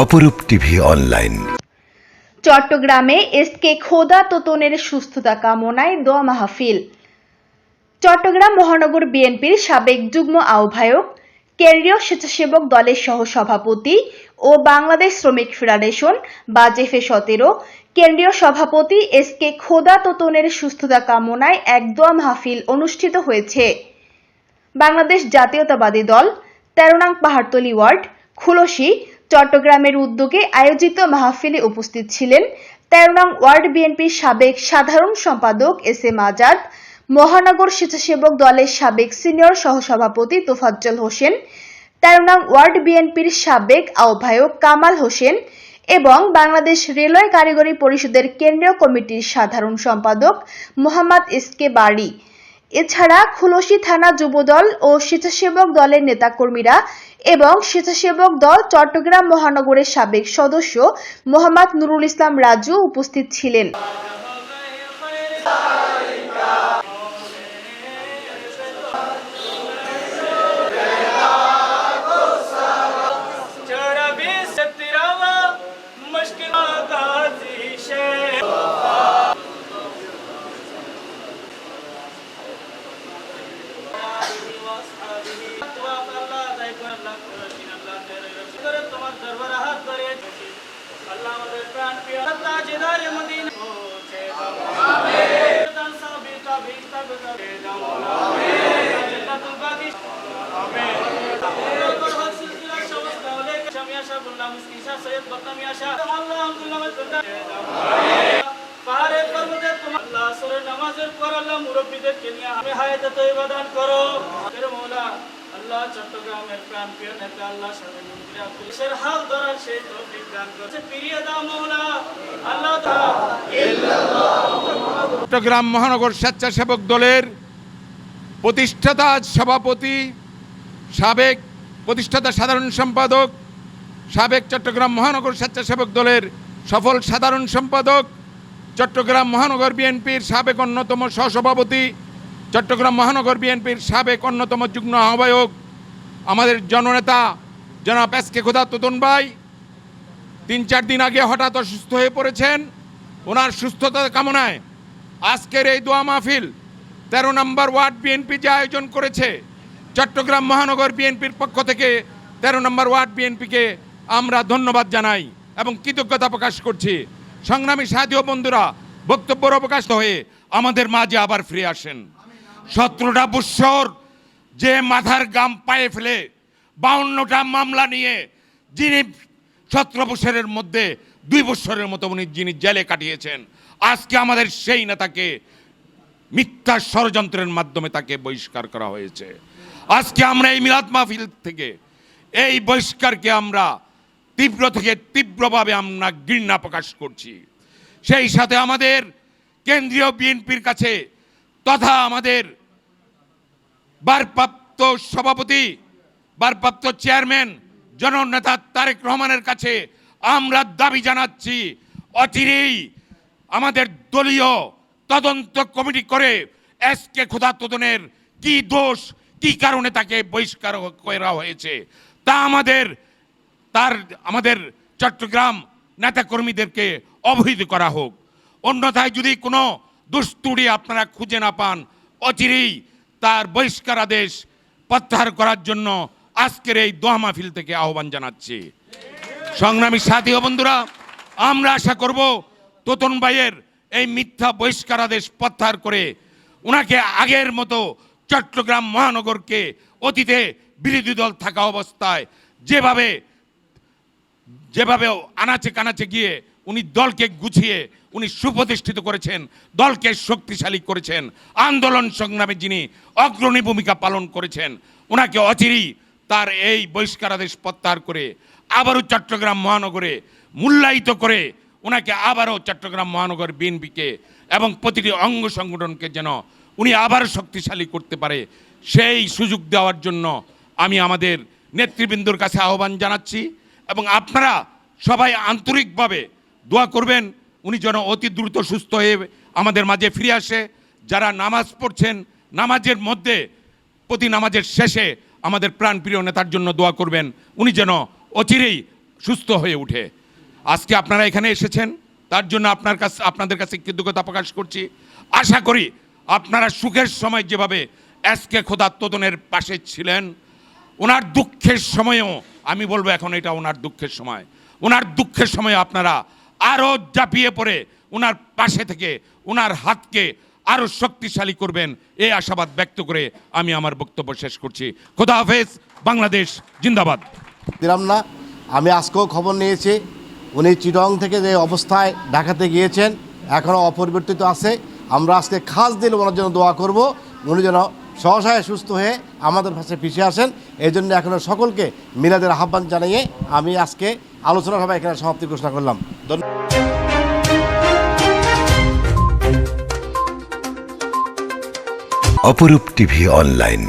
অপরূপ TV online. চট্টগ্রামে SK খোদা তোতনের সুস্থতা কামনায় দোয়া মাহফিল। চট্টগ্রাম মহানগর বিএনপির সাবেক যুগ্ম আহ্বায়ক, কেন্দ্রীয় স্বেচ্ছাসেবক দলের সহসভাপতি ও বাংলাদেশ শ্রমিক ফেডারেশন বা জেফে সতেরো, কেন্দ্রীয় সভাপতি এস কে খোদা তোতনের সুস্থতা কামনায় এক দোয়া মাহফিল অনুষ্ঠিত হয়েছে। বাংলাদেশ জাতীয়তাবাদী দল, তেরো নং পাহাড়তলি ওয়ার্ড খুলসি চট্টগ্রামের উদ্যোগে আয়োজিত মাহফিলে উপস্থিত ছিলেন তেরো নং ওয়ার্ড বিএনপির সাবেক সাধারণ সম্পাদক এস এম আজাদ মহানগর স্বেচ্ছাসেবক দলের সাবেক সিনিয়র সহসভাপতি তোফাজ্জল হোসেন, তেরো নং ওয়ার্ড বিএনপির সাবেক আহ্বায়ক কামাল হোসেন এবং বাংলাদেশ রেলওয়ে কারিগরি পরিষদের কেন্দ্রীয় কমিটির সাধারণ সম্পাদক মোহাম্মদ এসকে বাড়ি এছাড়া খুলশী থানা যুবদল ও স্বেচ্ছাসেবক দলের নেতাকর্মীরা এবং স্বেচ্ছাসেবক দল চট্টগ্রাম মহানগরের সাবেক সদস্য মোহাম্মদ নুরুল ইসলাম রাজু উপস্থিত ছিলেন। আল্লাহ চট্টগ্রামের প্রাণ প্রিয় হাল ধরার ফিরিয়ে দাও মৌলা আল্লাহ চট্টগ্রাম মহানগর স্বেচ্ছাসেবক দলের প্রতিষ্ঠাতা সভাপতি, সাবেক প্রতিষ্ঠাতা সাধারণ সম্পাদক, সাবেক চট্টগ্রাম মহানগর স্বেচ্ছাসেবক দলের সফল সাধারণ সম্পাদক, চট্টগ্রাম মহানগর বিএনপির সাবেক অন্যতম সহসভাপতি, চট্টগ্রাম মহানগর বিএনপির সাবেক অন্যতম যুগ্ম আহ্বায়ক, আমাদের জননেতা জনাব এস কে খোদা তোতন ভাই, তিন চার দিন আগে হঠাৎ অসুস্থ হয়ে পড়েছেন, ওনার সুস্থতা কামনায় আজকের এই দোয়া মাহফিল তেরো নম্বর ওয়ার্ড বিএনপি যে আয়োজন করেছে, চট্টগ্রাম মহানগর বিএনপির পক্ষ থেকে তেরো নম্বর ওয়ার্ড বিএনপিকে আমরা ধন্যবাদ জানাই এবং কৃতজ্ঞতা প্রকাশ করছি। সংগ্রামী সাথী ও বন্ধুরা বক্তব্য অবকাশ হয়ে আমাদের মাঝে আবার ফিরে আসেন। সতেরোটা বৎসর যে মাথার গাম পায়ে ফেলে বাউন্নটা মামলা নিয়ে যিনি সতেরো মধ্যে দুই বছরের মতো উনি যিনি জেলে কাটিয়েছেন, আজকে আমাদের সেই নেতাকে মিথ্যা ষড়যন্ত্রের মাধ্যমে তাকে বহিষ্কার করা হয়েছে। আজকে আমরা এই মিলাদ মাহফিল থেকে এই বহিষ্কারকে আমরা তীব্র থেকে তীব্রভাবে আমরা ঘৃণা প্রকাশ করছি। সেই সাথে আমাদের কেন্দ্রীয় বিএনপির কাছে তথা আমাদের বারপ্রাপ্ত সভাপতি বারপ্রাপ্ত চেয়ারম্যান, জননেতা তারেক রহমানের কাছে আমরা দাবি জানাচ্ছি, অচিরেই আমাদের দলীয় তদন্ত কমিটি করে এস কে তদনের কি দোষ, কি কারণে তাকে বহিষ্কার করা হয়েছে। তা আমাদের, তার, আমাদের চট্টগ্রাম নেতাকর্মীদেরকে অবহিত করা হোক। অন্যথায় যদি কোনো দুস্তুড়ি আপনারা খুঁজে না পান, অচিরেই তার বহিষ্কার আদেশ প্রত্যাহার করার জন্য আজকের এই দোয়া মাহফিল থেকে আহ্বান জানাচ্ছি। সংগ্রামী সাথী বন্ধুরা, আমরা আশা করব তোতন ভাইয়ের এই মিথ্যা বহিষ্কার আদেশ প্রত্যাহার করে ওনাকে আগের মতো চট্টগ্রাম মহানগরকে অতীতে বিরোধী দল থাকা অবস্থায় যেভাবে যেভাবে আনাচে কানাচে গিয়ে উনি দলকে গুছিয়ে উনি সুপ্রতিষ্ঠিত করেছেন, দলকে শক্তিশালী করেছেন, আন্দোলন সংগ্রামে যিনি অগ্রণী ভূমিকা পালন করেছেন ওনাকে অচিরেই তার এই বহিষ্কারাদেশ প্রত্যাহার করে আবারও চট্টগ্রাম মহানগরে মূল্যায়িত করে ওনাকে আবারও চট্টগ্রাম মহানগর বিএনপিকে এবং প্রতিটি অঙ্গ সংগঠনকে যেন উনি আবার শক্তিশালী করতে পারে, সেই সুযোগ দেওয়ার জন্য আমি আমাদের নেতৃবৃন্দর কাছে আহ্বান জানাচ্ছি এবং আপনারা সবাই আন্তরিকভাবে দোয়া করবেন, উনি যেন অতি দ্রুত সুস্থ হয়ে আমাদের মাঝে ফিরে আসে। যারা নামাজ পড়ছেন, নামাজের মধ্যে, প্রতি নামাজের শেষে আমাদের প্রাণপ্রিয় নেতার জন্য দোয়া করবেন, উনি যেন অচিরেই সুস্থ হয়ে উঠে। আজকে আপনারা এখানে এসেছেন, তার জন্য আপনার কাছে, আপনাদের কাছে কৃতজ্ঞতা প্রকাশ করছি। আশা করি আপনারা সুখের সময় যেভাবে এসকে খোদা তোদনের পাশে ছিলেন, ওনার দুঃখের সময়েও, আমি বলব এখন এটা ওনার দুঃখের সময়। ওনার দুঃখের সময় আপনারা আরও জাপিয়ে পড়ে ওনার পাশে থেকে ওনার হাতকে আরও শক্তিশালী করবেন, এই আশাবাদ ব্যক্ত করে আমি আমার বক্তব্য শেষ করছি। খোদা হাফেজ, বাংলাদেশ, জিন্দাবাদ। দিলাম না। আমি আজকেও খবর নিয়েছি, উনি চিটং থেকে যে অবস্থায় ঢাকাতে গিয়েছেন, এখনও অপরিবর্তিত আছে। আমরা আজকে খাস দিল ওনার জন্য দোয়া করব, উনি যেন সহসায় সুস্থ হয়ে আমাদের পাশে পিছিয়ে আসেন। এই জন্য এখনও সকলকে মিলাদের আহ্বান জানিয়ে আমি আজকে আলোচনা সভা এখানে সমাপ্তি ঘোষণা করলাম। ধন্যবাদ অপরূপ টিভি অনলাইন।